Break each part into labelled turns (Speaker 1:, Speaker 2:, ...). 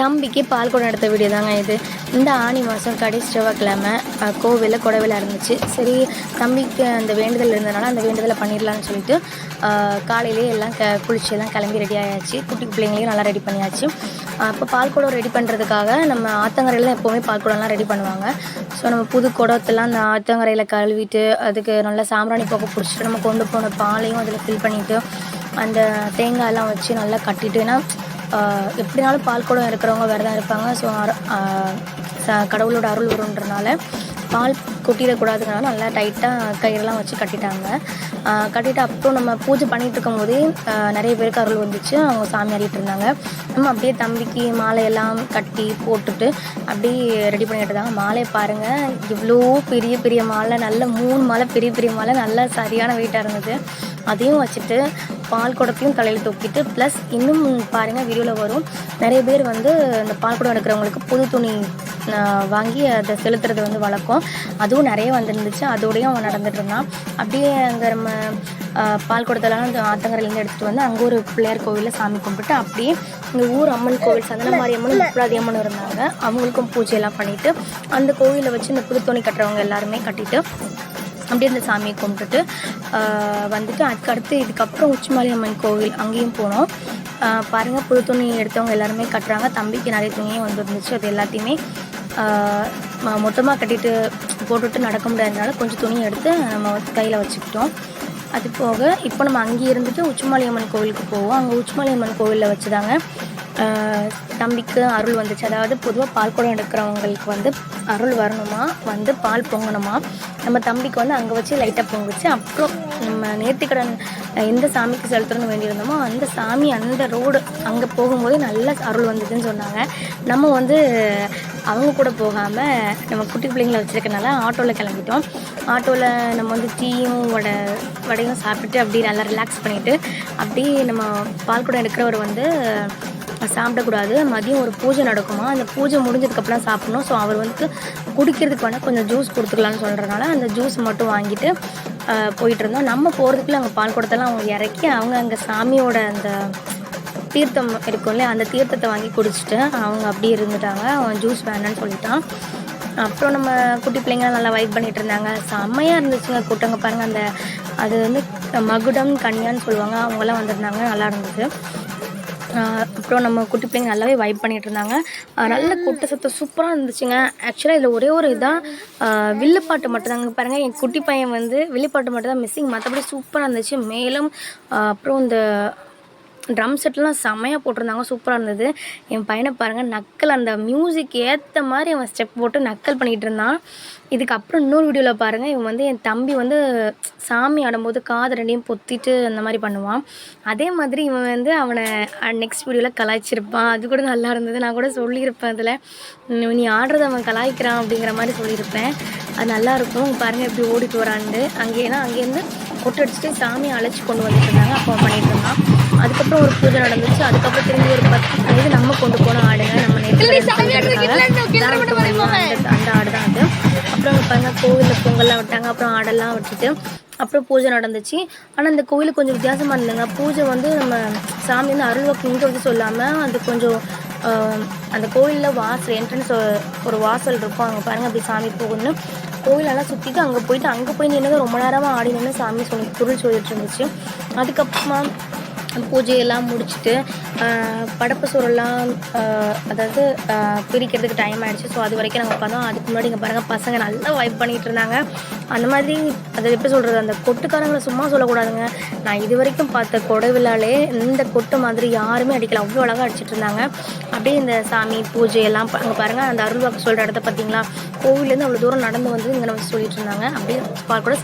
Speaker 1: தம்பிக்கு பால் குடம் எடுத்த வீடியோ தாங்க இது. இந்த ஆனி மாதம் கடைசி செவ்வாய்க்கிழமை கோவிலில் குடவில் இருந்துச்சு. சரி தம்பிக்கு அந்த வேண்டுதல் இருந்ததுனால அந்த வேண்டுதலை பண்ணிடலான்னு சொல்லிட்டு காலையிலே எல்லாம் க குளிச்சு எல்லாம் கிளம்பி ரெடி ஆயாச்சு. குட்டி பிள்ளைங்களையும் நல்லா ரெடி பண்ணியாச்சு. அப்போ பால் குடம் ரெடி பண்ணுறதுக்காக நம்ம ஆத்தங்கரையில் எப்போவுமே பால் குடம்லாம் ரெடி பண்ணுவாங்க. ஸோ நம்ம புது குடத்தெல்லாம் அந்த ஆத்தங்கரையில் கழுவிட்டு அதுக்கு நல்லா சாம்பிராணி போக்க பிடிச்சிட்டு நம்ம கொண்டு போன பாலையும் அதில் ஃபில் பண்ணிவிட்டு அந்த தேங்காயெல்லாம் வச்சு நல்லா கட்டிட்டு ஏன்னா எப்படினாலும் பால் குடம் இருக்கிறவங்க விரதம் இருப்பாங்க. ஸோ கடவுளோட அருள் வருன்றனால பால் கொட்டிடக்கூடாதுனால நல்லா டைட்டாக கயிறெல்லாம் வச்சு கட்டிட்டாங்க. கட்டிட்டு அப்புறம் நம்ம பூஜை பண்ணிகிட்டு இருக்கும் போதே நிறைய பேருக்கு அருள் வந்துச்சு. அவங்க சாமி அறிகிட்டு இருந்தாங்க நம்ம அப்படியே தம்பிக்கு மாலையெல்லாம் கட்டி போட்டுட்டு அப்படியே ரெடி பண்ணிட்டு இருந்தாங்க மாலையை பாருங்கள் இவ்வளோ பெரிய பெரிய மாலை நல்ல மூணு மாலை பெரிய பெரிய மாலை நல்லா சரியான வெயிட்டாக இருந்தது. அதையும் வச்சுட்டு பால் குடத்தையும் தலையில் தூக்கிட்டு ப்ளஸ் இன்னும் பாருங்கள் வீடியோவில் வரும். நிறைய பேர் வந்து இந்த பால் குடம் எடுக்கிறவங்களுக்கு புது துணி வாங்கி அதை செலுத்துறது வந்து வழக்கம். அதுவும் நிறைய வந்துருந்துச்சு. அதோடையும் அவன் நடந்துட்டு இருந்தான். அப்படியே அங்கே நம்ம பால் குடத்தெல்லாம் அந்த ஆத்தங்கரையிலேருந்து எடுத்துகிட்டு வந்து அங்கே ஒரு பிள்ளையார் கோவிலில் சாமி கும்பிட்டு அப்படியே இந்த ஊர் அம்மன் கோவில் சந்தன மாரியம்மன் முப்படாதி அம்மன் இருந்தாங்க. அவங்களுக்கும் பூஜையெல்லாம் பண்ணிவிட்டு அந்த கோவிலில் வச்சு இந்த புது துணி கட்டுறவங்க எல்லாருமே கட்டிட்டு அப்படியே அந்த சாமியை கும்பிட்டுட்டு வந்துட்டு அதுக்கு அடுத்து இதுக்கப்புறம் உச்சிமலை கோவில் அங்கேயும் போனோம். பாருங்கள் புது துணி எடுத்தவங்க எல்லாருமே கட்டுறாங்க. தம்பிக்கு நிறைய துணியும் வந்துருந்துச்சு. அது எல்லாத்தையுமே மொத்தமாக கட்டிட்டு போட்டுட்டு நடக்க முடியாததுனால கொஞ்சம் துணி எடுத்து நம்ம கையில் வச்சுக்கிட்டோம். அது போக இப்போ நம்ம அங்கே இருந்துட்டு உச்சிமாலியம்மன் கோவிலுக்கு போவோம். அங்கே உச்சிமாளியம்மன் கோவிலில் வச்சுதாங்க தம்பிக்கு அருள் வந்துச்சு. அதாவது பொதுவாக பால் குடம் எடுக்கிறவங்களுக்கு வந்து அருள் வரணுமா? வந்து பால் பொங்கணுமா? நம்ம தம்பிக்கு வந்து அங்கே வச்சு லைட்டாக பொங்குச்சு. அப்புறம் நம்ம நேர்த்திக்கடன் எந்த சாமிக்கு செலுத்தணும்னு வேண்டியிருந்தோமோ அந்த சாமி அந்த ரோடு அங்கே போகும்போது நல்ல அருள் வந்ததுன்னு சொன்னாங்க. நம்ம வந்து அவங்க கூட போகாமல் நம்ம குட்டி பிள்ளைங்கள வச்சுருக்கனால ஆட்டோவில் கிளம்பிட்டோம். ஆட்டோவில் நம்ம வந்து டீயும் வடை வடையும் சாப்பிட்டுட்டு அப்படியே நல்லா ரிலாக்ஸ் பண்ணிவிட்டு அப்படியே நம்ம பால்குடம் எடுக்கிறவர் வந்து சாப்பிடக்கூடாது. மதியம் ஒரு பூஜை நடக்குமா? அந்த பூஜை முடிஞ்சதுக்கப்புறம் சாப்பிடணும். ஸோ அவர் வந்து குடிக்கிறதுக்கு வேணால் கொஞ்சம் ஜூஸ் கொடுத்துக்கலான்னு சொல்கிறனால அந்த ஜூஸ் மட்டும் வாங்கிட்டு போயிட்டு இருந்தோம். நம்ம போகிறதுக்குள்ள அங்கே பால் குடத்தெல்லாம் அவங்க இறக்கி அவங்க அங்கே சாமியோட அந்த தீர்த்தம் இருக்கும்ல அந்த தீர்த்தத்தை வாங்கி குடிச்சிட்டு அவங்க அப்படியே இருந்துட்டாங்க. அவன் ஜூஸ் வேணான்னு சொல்லிட்டான். அப்புறம் நம்ம குட்டி பிள்ளைங்க நல்லா வைப் பண்ணிட்டு இருந்தாங்க. செம்மையாக இருந்துச்சுங்க கூட்டங்க பாருங்கள் அந்த அது வந்து மகுடம் கன்யான்னு சொல்லுவாங்க. அவங்கெல்லாம் வந்திருந்தாங்க. நல்லா இருந்தது அப்புறம் நம்ம குட்டி பிள்ளைங்க நல்லாவே வைப் பண்ணிட்டு இருந்தாங்க நல்ல கூட்ட சத்தம் சூப்பராக இருந்துச்சுங்க. ஆக்சுவலாக இதில் ஒரே ஒரு இதாக வில்லுப்பாட்டு மட்டும்தாங்க பாருங்கள் என் குட்டி பையன் வந்து வில்லுப்பாட்டு மட்டும் தான் மிஸ்ஸிங் மற்றபடி சூப்பராக இருந்துச்சு. மேலும் அப்புறம் இந்த ட்ரம் செட்லாம் செம்மையாக போட்டிருந்தாங்க. சூப்பராக இருந்தது. என் பையனை பாருங்கள் நக்கல் அந்த மியூசிக் ஏற்ற மாதிரி அவன் ஸ்டெப் போட்டு நக்கல் பண்ணிகிட்டு இருந்தான். இதுக்கப்புறம் இன்னொரு வீடியோவில் பாருங்கள் இவன் வந்து என் தம்பி வந்து சாமி ஆடும்போது காது ரெண்டையும் பொத்திட்டு அந்த மாதிரி பண்ணுவான். அதே மாதிரி இவன் வந்து அவனை நெக்ஸ்ட் வீடியோவில் கலாய்ச்சிருப்பான். அது கூட நல்லா இருந்தது. நான் கூட சொல்லியிருப்பேன் அதில். நீ ஆடுறத அவன் கலாய்க்கிறான் அப்படிங்கிற மாதிரி சொல்லியிருப்பேன். அது நல்லாயிருக்கும் பாருங்கள் எப்படி ஓடிட்டு வரான்னு அங்கேனா அங்கேருந்து கொட்டை அடிச்சுட்டு சாமியை அழைச்சி கொண்டு வந்துட்டு இருந்தாங்க. அப்போ பண்ணிட்டு இருந்தான். அதுக்கப்புறம் ஒரு பூஜை நடந்துச்சு. அதுக்கப்புறம் திரும்பி ஒரு பத்து அதாவது நம்ம கொண்டு போன ஆடுங்க. நம்ம அந்த ஆடு. தான் அது. அப்புறம் பாருங்க கோவிலில் பொங்கல்லாம் விட்டாங்க. அப்புறம் ஆடெல்லாம் விட்டுட்டு அப்புறம் பூஜை நடந்துச்சு. ஆனால் இந்த கோவிலுக்கு கொஞ்சம் வித்தியாசமாக இருந்ததுங்க. பூஜை வந்து நம்ம சாமி வந்து அருள்வாக்கு இங்கே வந்து சொல்லாமல் அது கொஞ்சம் அந்த கோவிலில் வாசல் என்ட்ரன்ஸ் ஒரு வாசல் இருக்கும். அங்கே பாருங்கள் அப்படி சாமி போகணும்னு கோவிலெல்லாம் சுற்றிட்டு அங்கே போயிட்டு அங்கே போய் நின்று ரொம்ப நேரமாக ஆடி நின்று சாமி சொல்லி பொருள் சொல்லிட்டு இருந்துச்சு. அதுக்கப்புறமா பூஜையெல்லாம் முடிச்சுட்டு படப்பு சோறெல்லாம் அதாவது பிரிக்கிறதுக்கு டைம் ஆயிடுச்சு. ஸோ அது வரைக்கும் நாங்கள் உட்காந்தோம் அதுக்கு முன்னாடி இங்கே பாருங்கள் பசங்க நல்லா வைப் பண்ணிட்டு இருந்தாங்க. அந்த மாதிரி அது எப்படி சொல்கிறது அந்த கொட்டுக்காரங்களை சும்மா சொல்லக்கூடாதுங்க. நான் இது வரைக்கும் பார்த்த கொடை விழாலே இந்த கொட்டு மாதிரி யாருமே அடிக்கல. அவ்வளோ அழகாக அடிச்சிட்டு இருந்தாங்க. அப்படியே இந்த சாமி பூஜையெல்லாம் அங்கே பாருங்கள் அந்த அருள்வாக்கு சொல்கிற இடத்த பார்த்தீங்களா? கோவிலேருந்து அவ்வளோ தூரம் நடந்து வந்து இங்கே நம்ம சொல்லிட்டு இருந்தாங்க அப்படியே பால் கூட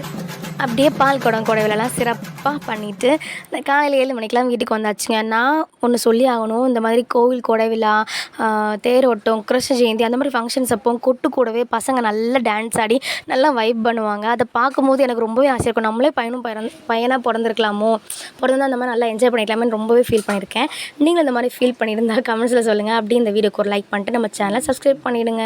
Speaker 1: அப்படியே பால் குடம் குடவிலலாம் சிறப்பாக பண்ணிவிட்டு இந்த காலையில் ஏழு மணிக்கெலாம் வீட்டுக்கு வந்தாச்சுங்க. நான் ஒன்று சொல்லி ஆகணும். இந்த மாதிரி கோவில் குடவிழா தேரோட்டம் கிருஷ்ண ஜெயந்தி அந்த மாதிரி ஃபங்க்ஷன்ஸ் அப்போ கொட்டு கூடவே பசங்க நல்லா டான்ஸ் ஆடி நல்லா வைப் பண்ணுவாங்க. அதை பார்க்கும்போது எனக்கு ரொம்பவே ஆசை இருக்கும். நம்மளே பையனும் பிறந் பையனாக பிறந்திருக்கலாமோ? பிறந்தா அந்த மாதிரி நல்லா என்ஜாய் பண்ணிக்கலாமேன்னு ரொம்பவே ஃபீல் பண்ணியிருக்கேன். நீங்களும் இந்த மாதிரி ஃபீல் பண்ணியிருந்தா கமெண்ட்ஸில் சொல்லுங்கள் அப்படியே இந்த வீடியோக்கு ஒரு லைக் பண்ணிட்டு நம்ம சேனலை சப்ஸ்கிரைப் பண்ணிவிடுங்க